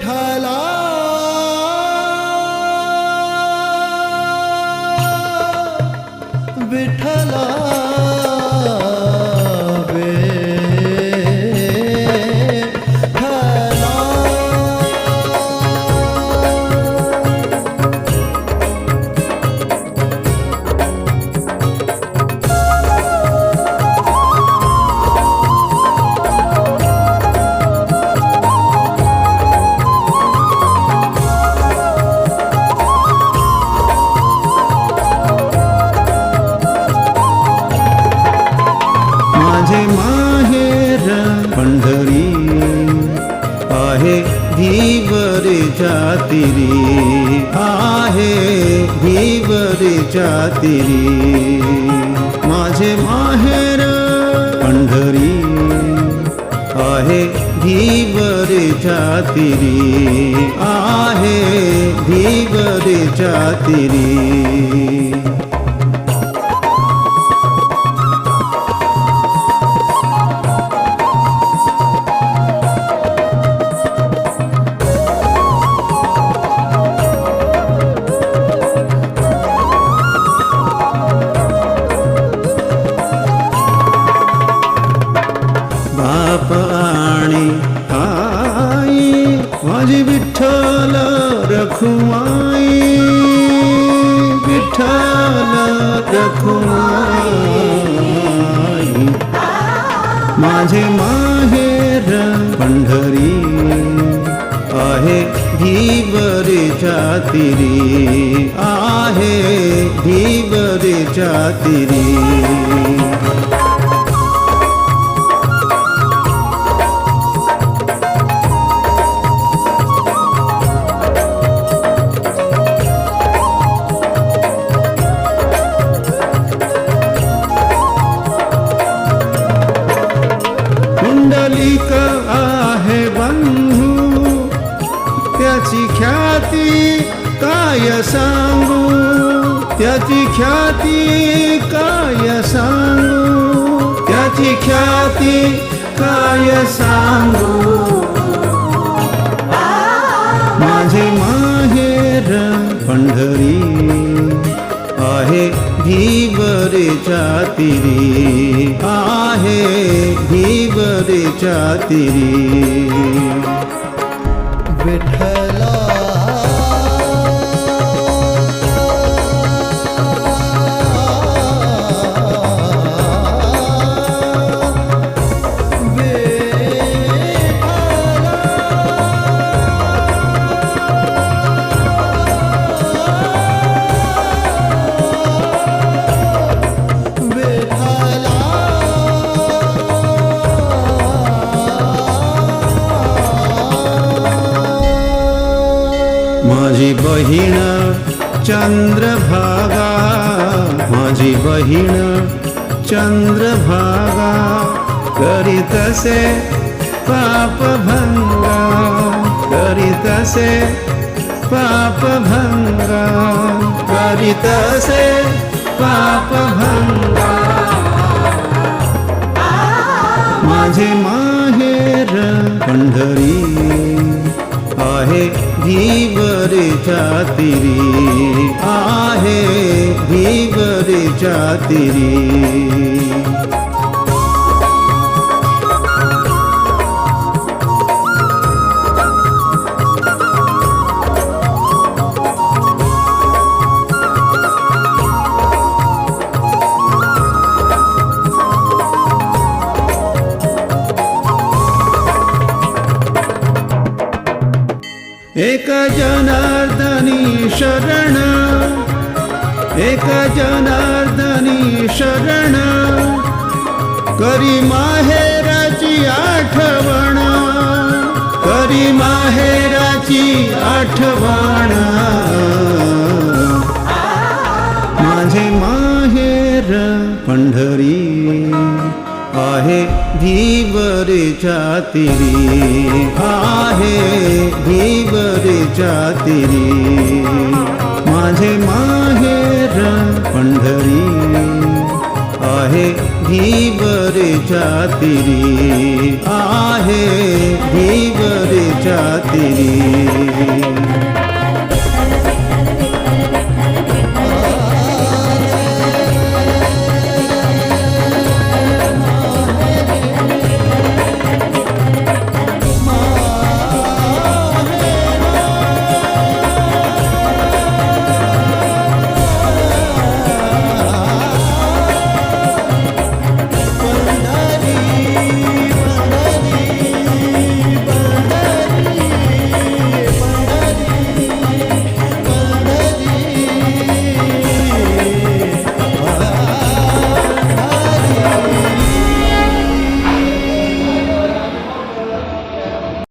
ঢালা आहे धीवरेच्या तिरी आहे धीवरेच्या तिरी माझे माहेर पंढरी। आहे धीवरेच्या तिरी आहे धीवरेच्या तिरी बाप माझी विठ्ठल रखुमाई विठ्ठल रखुमाई। माझे माहेर पंढरी आहे धीवरेच्या जातिरी आहे धीवरेच्या तिरी काय सांगू? त्याची ख्याती काय सांगू? त्याची ख्याती काय सांगू? माझे माहेर पंढरी आहे धीवरेच्या तिरी आहे धीवरेच्या तिरी विठला बहीण चंद्रभागा। माझी बहीण चंद्रभागा। करीतसे पापभंगा। करीतसे पापभंगा। करीतसे पापभंगा। माझे माहेर पंढरी। आहे धीवर जातिरी. आहे धीवर तिरी एक जनार्दनी शरण एक जनार्दनी शरण करी माहेराची आठवण करी माहेराची आठवण. माझे माहेर पंढरी आहे धीवरेच्या तिरी आहे धीवरेच्या तिरी माझे माहेर पंढरी. आहे धीवरेच्या तिरी आहे धीवरेच्या तिरी